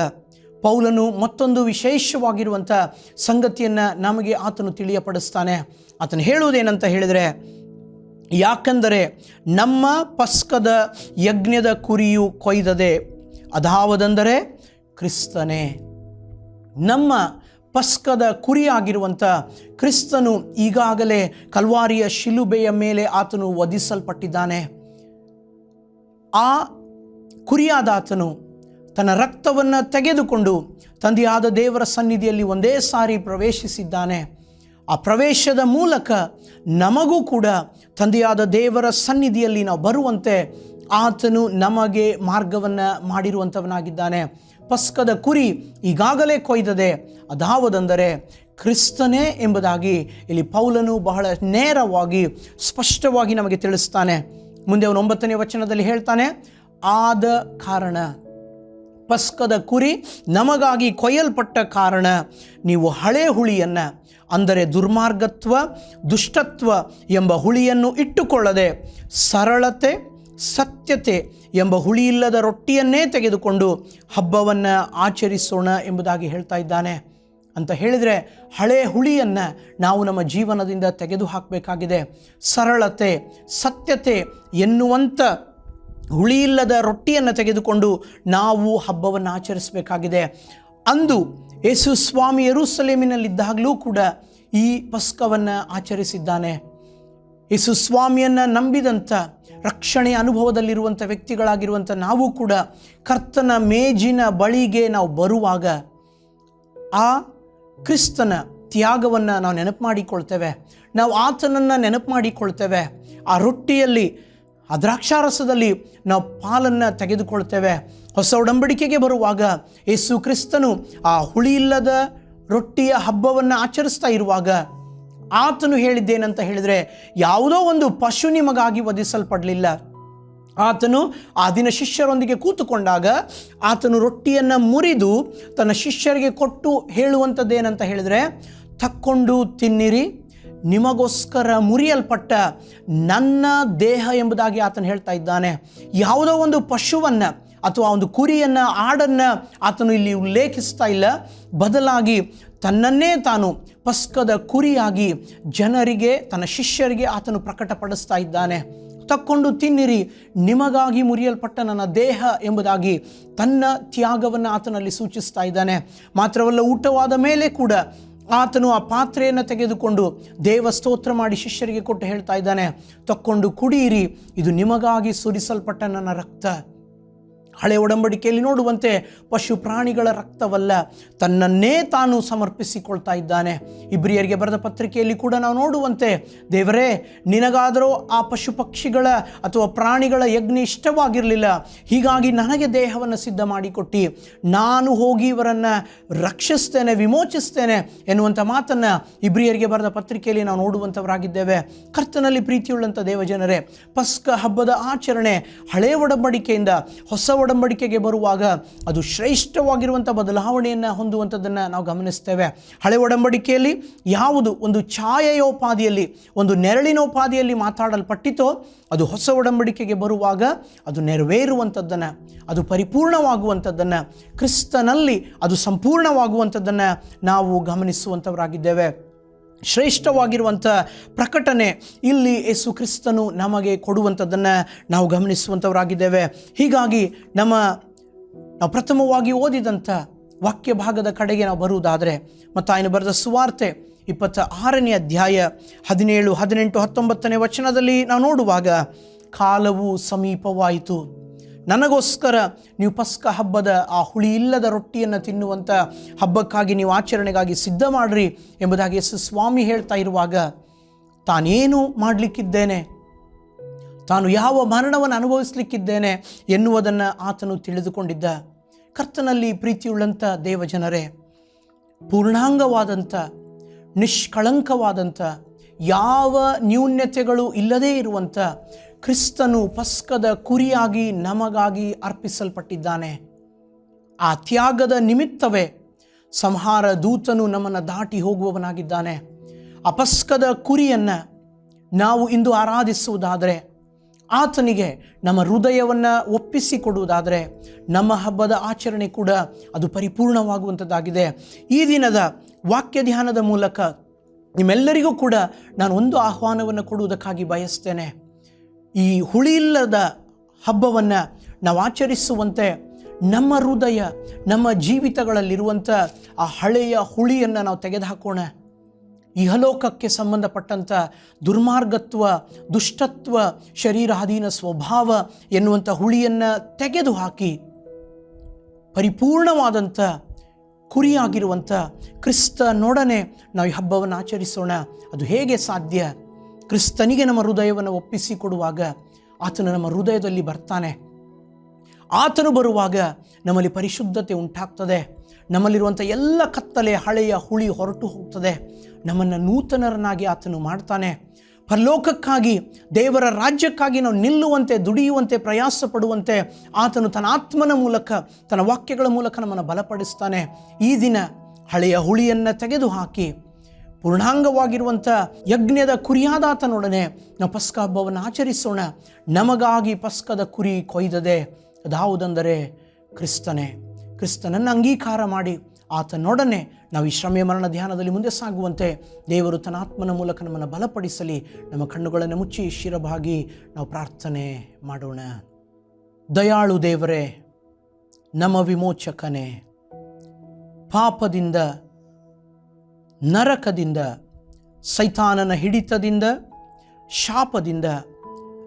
ಪೌಲನು ಮತ್ತೊಂದು ವಿಶೇಷವಾಗಿರುವಂಥ ಸಂಗತಿಯನ್ನು ನಮಗೆ ಆತನು ತಿಳಿಯಪಡಿಸ್ತಾನೆ. ಆತನು ಹೇಳುವುದೇನಂತ ಹೇಳಿದರೆ ಯಾಕಂದರೆ ನಮ್ಮ ಪಸ್ಕದ ಯಜ್ಞದ ಕುರಿಯು ಕೊಯ್ದದೆ, ಅದಾವದೆಂದರೆ ಕ್ರಿಸ್ತನೇ. ನಮ್ಮ ಪಸ್ಕದ ಕುರಿಯಾಗಿರುವಂಥ ಕ್ರಿಸ್ತನು ಈಗಾಗಲೇ ಕಲ್ವಾರಿಯ ಶಿಲುಬೆಯ ಮೇಲೆ ಆತನು ವಧಿಸಲ್ಪಟ್ಟಿದ್ದಾನೆ. ಆ ಕುರಿಯಾದ ಆತನು ತನ್ನ ರಕ್ತವನ್ನು ತೆಗೆದುಕೊಂಡು ತಂದೆಯಾದ ದೇವರ ಸನ್ನಿಧಿಯಲ್ಲಿ ಒಂದೇ ಸಾರಿ ಪ್ರವೇಶಿಸಿದ್ದಾನೆ. ಆ ಪ್ರವೇಶದ ಮೂಲಕ ನಮಗೂ ಕೂಡ ತಂದೆಯಾದ ದೇವರ ಸನ್ನಿಧಿಯಲ್ಲಿ ನಾವು ಬರುವಂತೆ ಆತನು ನಮಗೆ ಮಾರ್ಗವನ್ನು ಮಾಡಿರುವಂಥವನಾಗಿದ್ದಾನೆ ಪಸ್ಕದ ಕುರಿ ಈಗಾಗಲೇ ಕೊಯ್ದದೆ, ಅದಾವುದೆಂದರೆ ಕ್ರಿಸ್ತನೇ ಎಂಬುದಾಗಿ ಇಲ್ಲಿ ಪೌಲನು ಬಹಳ ನೇರವಾಗಿ, ಸ್ಪಷ್ಟವಾಗಿ ನಮಗೆ ತಿಳಿಸ್ತಾನೆ. ಮುಂದೆ ಅವನು ಒಂಬತ್ತನೇ ವಚನದಲ್ಲಿ ಹೇಳ್ತಾನೆ, ಆದ ಕಾರಣ ಪಸ್ಕದ ಕುರಿ ನಮಗಾಗಿ ಕೊಯ್ಯಲ್ಪಟ್ಟ ಕಾರಣ ನೀವು ಹಳೆ ಹುಳಿಯನ್ನು, ಅಂದರೆ ದುರ್ಮಾರ್ಗತ್ವ, ದುಷ್ಟತ್ವ ಎಂಬ ಹುಳಿಯನ್ನು ಇಟ್ಟುಕೊಳ್ಳದೆ ಸರಳತೆ, ಸತ್ಯತೆ ಎಂಬ ಹುಳಿಯಿಲ್ಲದ ರೊಟ್ಟಿಯನ್ನೇ ತೆಗೆದುಕೊಂಡು ಹಬ್ಬವನ್ನು ಆಚರಿಸೋಣ ಎಂಬುದಾಗಿ ಹೇಳ್ತಾ ಇದ್ದಾನೆ. ಅಂತ ಹೇಳಿದರೆ ಹಳೆ ಹುಳಿಯನ್ನು ನಾವು ನಮ್ಮ ಜೀವನದಿಂದ ತೆಗೆದು ಹಾಕಬೇಕಾಗಿದೆ ಸರಳತೆ, ಸತ್ಯತೆ ಎನ್ನುವಂಥ ಹುಳಿಯಿಲ್ಲದ ರೊಟ್ಟಿಯನ್ನು ತೆಗೆದುಕೊಂಡು ನಾವು ಹಬ್ಬವನ್ನು ಆಚರಿಸಬೇಕಾಗಿದೆ. ಅಂದು ಯೇಸು ಸ್ವಾಮಿ ಯೆರೂಸಲೇಮಿನಲ್ಲಿದ್ದಾಗಲೂ ಕೂಡ ಈ ಪಸ್ಕವನ್ನು ಆಚರಿಸಿದ್ದಾನೆ. ಯೇಸು ಸ್ವಾಮಿಯನ್ನು ನಂಬಿದಂಥ ರಕ್ಷಣೆಯ ಅನುಭವದಲ್ಲಿರುವಂಥ ವ್ಯಕ್ತಿಗಳಾಗಿರುವಂಥ ನಾವು ಕೂಡ ಕರ್ತನ ಮೇಜಿನ ಬಳಿಗೆ ನಾವು ಬರುವಾಗ ಆ ಕ್ರಿಸ್ತನ ತ್ಯಾಗವನ್ನು ನಾವು ನೆನಪು ಮಾಡಿಕೊಳ್ತೇವೆ. ನಾವು ಆತನನ್ನು ನೆನಪು ಮಾಡಿಕೊಳ್ತೇವೆ. ಆ ರೊಟ್ಟಿಯಲ್ಲಿ ಆ ದ್ರಾಕ್ಷಾರಸದಲ್ಲಿ ನಾವು ಪಾಲನ್ನು ತೆಗೆದುಕೊಳ್ತೇವೆ. ಹೊಸ ಒಡಂಬಡಿಕೆಗೆ ಬರುವಾಗ ಯೇಸು ಕ್ರಿಸ್ತನು ಆ ಹುಳಿಯಿಲ್ಲದ ರೊಟ್ಟಿಯ ಹಬ್ಬವನ್ನು ಆಚರಿಸ್ತಾ ಇರುವಾಗ ಆತನು ಹೇಳಿದ್ದೇನಂತ ಹೇಳಿದರೆ, ಯಾವುದೋ ಒಂದು ಪಶು ನಿಮಗಾಗಿ ವಧಿಸಲ್ಪಡಲಿಲ್ಲ. ಆತನು ಆ ದಿನ ಶಿಷ್ಯರೊಂದಿಗೆ ಕೂತುಕೊಂಡಾಗ ಆತನು ರೊಟ್ಟಿಯನ್ನು ಮುರಿದು ತನ್ನ ಶಿಷ್ಯರಿಗೆ ಕೊಟ್ಟು ಹೇಳುವಂಥದ್ದೇನಂತ ಹೇಳಿದರೆ, ತಕ್ಕೊಂಡು ತಿನ್ನಿರಿ ನಿಮಗೋಸ್ಕರ ಮುರಿಯಲ್ಪಟ್ಟ ನನ್ನ ದೇಹ ಎಂಬುದಾಗಿ ಆತನು ಹೇಳ್ತಾ ಇದ್ದಾನೆ. ಯಾವುದೋ ಒಂದು ಪಶುವನ್ನು ಅಥವಾ ಒಂದು ಕುರಿಯನ್ನು, ಆಡನ್ನು ಆತನು ಇಲ್ಲಿ ಉಲ್ಲೇಖಿಸ್ತಾ ಇಲ್ಲ. ಬದಲಾಗಿ ತನ್ನನ್ನೇ ತಾನು ಪಸ್ಕದ ಕುರಿಯಾಗಿ ಜನರಿಗೆ, ತನ್ನ ಶಿಷ್ಯರಿಗೆ ಆತನು ಪ್ರಕಟಪಡಿಸ್ತಾ ಇದ್ದಾನೆ. ತಕ್ಕೊಂಡು ತಿನ್ನಿರಿ, ನಿಮಗಾಗಿ ಮುರಿಯಲ್ಪಟ್ಟ ನನ್ನ ದೇಹ ಎಂಬುದಾಗಿ ತನ್ನ ತ್ಯಾಗವನ್ನು ಆತನಲ್ಲಿ ಸೂಚಿಸ್ತಾ ಇದ್ದಾನೆ. ಮಾತ್ರವಲ್ಲ ಊಟವಾದ ಮೇಲೆ ಕೂಡ ಆತನು ಆ ಪಾತ್ರೆಯನ್ನು ತೆಗೆದುಕೊಂಡು ದೇವ ಸ್ತೋತ್ರ ಮಾಡಿ ಶಿಷ್ಯರಿಗೆ ಕೊಟ್ಟು ಹೇಳ್ತಾ ಇದ್ದಾನೆ, ತಕ್ಕೊಂಡು ಕುಡಿಯಿರಿ, ಇದು ನಿಮಗಾಗಿ ಸುರಿಸಲ್ಪಟ್ಟ ನನ್ನ ರಕ್ತ. ಹಳೆ ಒಡಂಬಡಿಕೆಯಲ್ಲಿ ನೋಡುವಂತೆ ಪಶು ಪ್ರಾಣಿಗಳ ರಕ್ತವಲ್ಲ, ತನ್ನನ್ನೇ ತಾನು ಸಮರ್ಪಿಸಿಕೊಳ್ತಾ ಇದ್ದಾನೆ. ಇಬ್ರಿಯರಿಗೆ ಬರೆದ ಪತ್ರಿಕೆಯಲ್ಲಿ ಕೂಡ ನಾವು ನೋಡುವಂತೆ, ದೇವರೇ, ನಿನಗಾದರೂ ಆ ಪಶು ಪಕ್ಷಿಗಳ ಅಥವಾ ಪ್ರಾಣಿಗಳ ಯಜ್ಞ ಇಷ್ಟವಾಗಿರಲಿಲ್ಲ. ಹೀಗಾಗಿ ನನಗೆ ದೇಹವನ್ನು ಸಿದ್ಧ ಮಾಡಿಕೊಟ್ಟು, ನಾನು ಹೋಗಿ ಇವರನ್ನು ರಕ್ಷಿಸ್ತೇನೆ, ವಿಮೋಚಿಸ್ತೇನೆ ಎನ್ನುವಂಥ ಮಾತನ್ನು ಇಬ್ರಿಯರಿಗೆ ಬರೆದ ಪತ್ರಿಕೆಯಲ್ಲಿ ನಾವು ನೋಡುವಂಥವರಾಗಿದ್ದೇವೆ. ಕರ್ತನಲ್ಲಿ ಪ್ರೀತಿಯುಳ್ಳಂಥ ದೇವಜನರೇ, ಪಸ್ಕ ಹಬ್ಬದ ಆಚರಣೆ ಹಳೆ ಒಡಂಬಡಿಕೆಯಿಂದ ಹೊಸ ಒಡಂಬಡಿಕೆಗೆ ಬರುವಾಗ ಅದು ಶ್ರೇಷ್ಠವಾಗಿರುವಂಥ ಬದಲಾವಣೆಯನ್ನು ಹೊಂದುವಂಥದ್ದನ್ನು ನಾವು ಗಮನಿಸ್ತೇವೆ. ಹಳೆ ಒಡಂಬಡಿಕೆಯಲ್ಲಿ ಯಾವುದು ಒಂದು ಛಾಯೆಯೋಪಾದಿಯಲ್ಲಿ ಒಂದು ನೆರಳಿನೋಪಾದಿಯಲ್ಲಿ ಮಾತಾಡಲ್ಪಟ್ಟಿತೋ, ಅದು ಹೊಸ ಒಡಂಬಡಿಕೆಗೆ ಬರುವಾಗ ಅದು ನೆರವೇರುವಂಥದ್ದನ್ನು, ಅದು ಪರಿಪೂರ್ಣವಾಗುವಂಥದ್ದನ್ನು, ಕ್ರಿಸ್ತನಲ್ಲಿ ಅದು ಸಂಪೂರ್ಣವಾಗುವಂಥದ್ದನ್ನು ನಾವು ಗಮನಿಸುವಂಥವರಾಗಿದ್ದೇವೆ. ಶ್ರೇಷ್ಠವಾಗಿರುವಂಥ ಪ್ರಕಟಣೆ ಇಲ್ಲಿ ಯೇಸು ಕ್ರಿಸ್ತನು ನಮಗೆ ಕೊಡುವಂಥದ್ದನ್ನು ನಾವು ಗಮನಿಸುವಂಥವರಾಗಿದ್ದೇವೆ. ಹೀಗಾಗಿ ನಮ್ಮ, ನಾವು ಪ್ರಥಮವಾಗಿ ಓದಿದಂಥ ವಾಕ್ಯ ಭಾಗದ ಕಡೆಗೆ ನಾವು ಬರುವುದಾದರೆ ಮತ್ತು ಆಯನ ಬರೆದ ಸುವಾರ್ತೆ ಇಪ್ಪತ್ತ ಆರನೇ ಅಧ್ಯಾಯ ಹದಿನೇಳು ಹದಿನೆಂಟು ಹತ್ತೊಂಬತ್ತನೇ ವಚನದಲ್ಲಿ ನಾವು ನೋಡುವಾಗ, ಕಾಲವು ಸಮೀಪವಾಯಿತು. ನನಗೋಸ್ಕರ ನೀವು ಪಸ್ಕ ಹಬ್ಬದ ಆ ಹುಳಿ ಇಲ್ಲದ ರೊಟ್ಟಿಯನ್ನು ತಿನ್ನುವಂಥ ಹಬ್ಬಕ್ಕಾಗಿ ನೀವು ಆಚರಣೆಗಾಗಿ ಸಿದ್ಧ ಮಾಡ್ರಿ ಎಂಬುದಾಗಿ ಎಸ್ ಸ್ವಾಮಿ ಹೇಳ್ತಾ ಇರುವಾಗ, ತಾನೇನು ಮಾಡಲಿಕ್ಕಿದ್ದೇನೆ? ತಾನು ಯಾವ ಮರಣವನ್ನು ಅನುಭವಿಸಲಿಕ್ಕಿದ್ದೇನೆ ಎನ್ನುವುದನ್ನು ಆತನು ತಿಳಿದುಕೊಂಡಿದ್ದ. ಕರ್ತನಲ್ಲಿ ಪ್ರೀತಿಯುಳ್ಳಂಥ ದೇವಜನರೇ ಪೂರ್ಣಾಂಗವಾದಂಥ ನಿಷ್ಕಳಂಕವಾದಂಥ ಯಾವ ನ್ಯೂನ್ಯತೆಗಳು ಇಲ್ಲದೇ ಇರುವಂಥ ಕ್ರಿಸ್ತನು ಪಸ್ಕದ ಕುರಿಯಾಗಿ ನಮಗಾಗಿ ಅರ್ಪಿಸಲ್ಪಟ್ಟಿದ್ದಾನೆ. ಆ ತ್ಯಾಗದ ನಿಮಿತ್ತವೇ ಸಂಹಾರ ದೂತನು ನಮ್ಮನ್ನು ದಾಟಿ ಹೋಗುವವನಾಗಿದ್ದಾನೆ. ಅಪಸ್ಕದ ಪಸ್ಕದ ಕುರಿಯನ್ನು ನಾವು ಇಂದು ಆರಾಧಿಸುವುದಾದರೆ, ಆತನಿಗೆ ನಮ್ಮ ಹೃದಯವನ್ನು ಒಪ್ಪಿಸಿಕೊಡುವುದಾದರೆ, ನಮ್ಮ ಹಬ್ಬದ ಆಚರಣೆ ಕೂಡ ಅದು ಪರಿಪೂರ್ಣವಾಗುವಂಥದ್ದಾಗಿದೆ. ಈ ದಿನದ ವಾಕ್ಯ ಧ್ಯಾನದ ಮೂಲಕ ನಿಮ್ಮೆಲ್ಲರಿಗೂ ಕೂಡ ನಾನು ಒಂದು ಆಹ್ವಾನವನ್ನು ಕೊಡುವುದಕ್ಕಾಗಿ ಬಯಸ್ತೇನೆ. ಈ ಹುಳಿಯಿಲ್ಲದ ಹಬ್ಬವನ್ನು ನಾವು ಆಚರಿಸುವಂತೆ ನಮ್ಮ ಹೃದಯ, ನಮ್ಮ ಜೀವಿತಗಳಲ್ಲಿರುವಂಥ ಆ ಹಳೆಯ ಹುಳಿಯನ್ನು ನಾವು ತೆಗೆದುಹಾಕೋಣ. ಇಹಲೋಕಕ್ಕೆ ಸಂಬಂಧಪಟ್ಟಂಥ ದುರ್ಮಾರ್ಗತ್ವ, ದುಷ್ಟತ್ವ, ಶರೀರಾಧೀನ ಸ್ವಭಾವ ಎನ್ನುವಂಥ ಹುಳಿಯನ್ನು ತೆಗೆದುಹಾಕಿ ಪರಿಪೂರ್ಣವಾದಂಥ ಕುರಿಯಾಗಿರುವಂಥ ಕ್ರಿಸ್ತನೊಡನೆ ನಾವು ಈ ಹಬ್ಬವನ್ನು ಆಚರಿಸೋಣ. ಅದು ಹೇಗೆ ಸಾಧ್ಯ? ಕ್ರಿಸ್ತನಿಗೆ ನಮ್ಮ ಹೃದಯವನ್ನು ಒಪ್ಪಿಸಿಕೊಡುವಾಗ ಆತನು ನಮ್ಮ ಹೃದಯದಲ್ಲಿ ಬರ್ತಾನೆ. ಆತನು ಬರುವಾಗ ನಮ್ಮಲ್ಲಿ ಪರಿಶುದ್ಧತೆ ಉಂಟಾಗ್ತದೆ. ನಮ್ಮಲ್ಲಿರುವಂಥ ಎಲ್ಲ ಕತ್ತಲೆ, ಹಳೆಯ ಹುಳಿ ಹೊರಟು ಹೋಗ್ತದೆ. ನಮ್ಮನ್ನು ನೂತನರನ್ನಾಗಿ ಆತನು ಮಾಡ್ತಾನೆ. ಪರಲೋಕಕ್ಕಾಗಿ, ದೇವರ ರಾಜ್ಯಕ್ಕಾಗಿ ನಾವು ನಿಲ್ಲುವಂತೆ, ದುಡಿಯುವಂತೆ ಪ್ರಯಾಸ ಪಡುವಂತೆ ಆತನು ತನ್ನ ಆತ್ಮನ ಮೂಲಕ, ತನ್ನ ವಾಕ್ಯಗಳ ಮೂಲಕ ನಮ್ಮನ್ನು ಬಲಪಡಿಸ್ತಾನೆ. ಈ ದಿನ ಹಳೆಯ ಹುಳಿಯನ್ನು ತೆಗೆದುಹಾಕಿ ಪೂರ್ಣಾಂಗವಾಗಿರುವಂಥ ಯಜ್ಞದ ಕುರಿಯಾದಾತನೊಡನೆ ನಾವು ಪಸ್ಕ ಹಬ್ಬವನ್ನು ಆಚರಿಸೋಣ. ನಮಗಾಗಿ ಪಸ್ಕದ ಕುರಿ ಕೊಯ್ದದೆ. ಅದಾವುದೆಂದರೆ ಕ್ರಿಸ್ತನೇ. ಕ್ರಿಸ್ತನನ್ನು ಅಂಗೀಕಾರ ಮಾಡಿ ಆತನೊಡನೆ ನಾವು ಈ ಶ್ರಮೆ ಮರಣ ಧ್ಯಾನದಲ್ಲಿ ಮುಂದೆ ಸಾಗುವಂತೆ ದೇವರು ತನಾತ್ಮನ ಮೂಲಕ ನಮ್ಮನ್ನು ಬಲಪಡಿಸಲಿ. ನಮ್ಮ ಕಣ್ಣುಗಳನ್ನು ಮುಚ್ಚಿ ಶಿರಭಾಗಿ ನಾವು ಪ್ರಾರ್ಥನೆ ಮಾಡೋಣ. ದಯಾಳು ದೇವರೇ, ನಮ್ಮ ವಿಮೋಚಕನೇ, ಪಾಪದಿಂದ ನರಕದಿಂದ, ಸೈತಾನನ ಹಿಡಿತದಿಂದ, ಶಾಪದಿಂದ,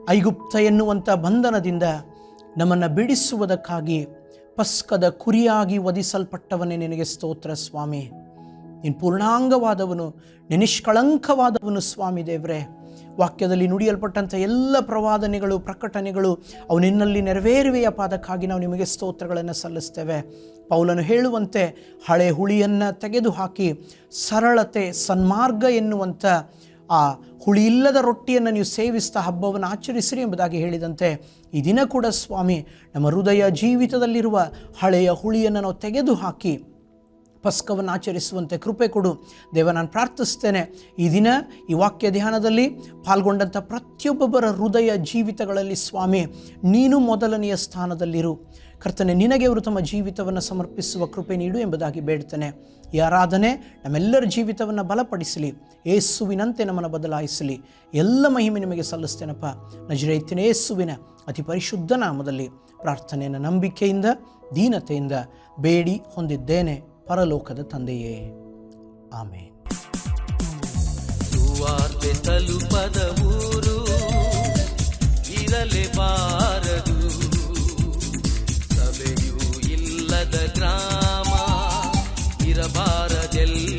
ಐಗುಪ್ತ ಎನ್ನುವಂಥ ಬಂಧನದಿಂದ ನಮ್ಮನ್ನು ಬಿಡಿಸುವುದಕ್ಕಾಗಿ ಪಸ್ಕದ ಕುರಿಯಾಗಿ ವಧಿಸಲ್ಪಟ್ಟವನೇ ನಿನಗೆ ಸ್ತೋತ್ರ ಸ್ವಾಮಿ. ನೀನು ಪೂರ್ಣಾಂಗವಾದವನು ನಿಷ್ಕಳಂಕವಾದವನು ಸ್ವಾಮಿ ದೇವರೇ. ವಾಕ್ಯದಲ್ಲಿ ನುಡಿಯಲ್ಪಟ್ಟಂಥ ಎಲ್ಲ ಪ್ರವಾದನೆಗಳು ಪ್ರಕಟಣೆಗಳು ಅವು ನಿನ್ನಲ್ಲಿ ನೆರವೇರುವೆಯ ಪಾದಕ್ಕಾಗಿ ನಾವು ನಿಮಗೆ ಸ್ತೋತ್ರಗಳನ್ನು ಸಲ್ಲಿಸ್ತೇವೆ. ಪೌಲನು ಹೇಳುವಂತೆ ಹಳೆ ಹುಳಿಯನ್ನು ತೆಗೆದುಹಾಕಿ ಸರಳತೆ, ಸನ್ಮಾರ್ಗ ಎನ್ನುವಂಥ ಆ ಹುಳಿ ಇಲ್ಲದ ರೊಟ್ಟಿಯನ್ನು ನೀವು ಸೇವಿಸ್ತಾ ಹಬ್ಬವನ್ನು ಆಚರಿಸಿರಿ ಎಂಬುದಾಗಿ ಹೇಳಿದಂತೆ ಈ ದಿನ ಕೂಡ ಸ್ವಾಮಿ ನಮ್ಮ ಹೃದಯ ಜೀವಿತದಲ್ಲಿರುವ ಹಳೆಯ ಹುಳಿಯನ್ನು ನಾವು ತೆಗೆದುಹಾಕಿ ಪಸ್ಕವನ್ನು ಆಚರಿಸುವಂತೆ ಕೃಪೆ ಕೊಡು. ದೇವ, ನಾನು ಪ್ರಾರ್ಥಿಸ್ತೇನೆ. ಈ ದಿನ, ಈ ವಾಕ್ಯ ಧ್ಯಾನದಲ್ಲಿ ಪಾಲ್ಗೊಂಡಂಥ ಪ್ರತಿಯೊಬ್ಬೊಬ್ಬರ ಹೃದಯ ಜೀವಿತಗಳಲ್ಲಿ ಸ್ವಾಮಿ, ನೀನು ಮೊದಲನೆಯ ಸ್ಥಾನದಲ್ಲಿರು. ಕರ್ತನೆ, ನಿನಗೆ ಅವರು ತಮ್ಮ ಜೀವಿತವನ್ನು ಸಮರ್ಪಿಸುವ ಕೃಪೆ ನೀಡು ಎಂಬುದಾಗಿ ಬೇಡ್ತೇನೆ. ಈ ಆರಾಧನೆ ನಮ್ಮೆಲ್ಲರ ಜೀವಿತವನ್ನು ಬಲಪಡಿಸಲಿ. ಏಸುವಿನಂತೆ ನಮ್ಮನ್ನು ಬದಲಾಯಿಸಲಿ. ಎಲ್ಲ ಮಹಿಮೆ ನಿಮಗೆ ಸಲ್ಲಿಸ್ತೇನಪ್ಪ. ನಜರೈತಿನ ಏಸುವಿನ ಅತಿ ಪರಿಶುದ್ಧ ನಾಮದಲ್ಲಿ ಪ್ರಾರ್ಥನೆಯನ್ನು ನಂಬಿಕೆಯಿಂದ, ದೀನತೆಯಿಂದ ಬೇಡಿ ಹೊಂದಿದ್ದೇನೆ. ಪರಲೋಕದ ತಂದೆಯೇ. ಆಮೇನ್. ಸುವಾರ್ತೆ ತಲುಪದ ಊರು ಇರಲೇಬಾರದು ಸಭೆಯೂ ಇಲ್ಲದ ಗ್ರಾಮ ಇರಬಾರದೆಲ್ಲಿಯೂ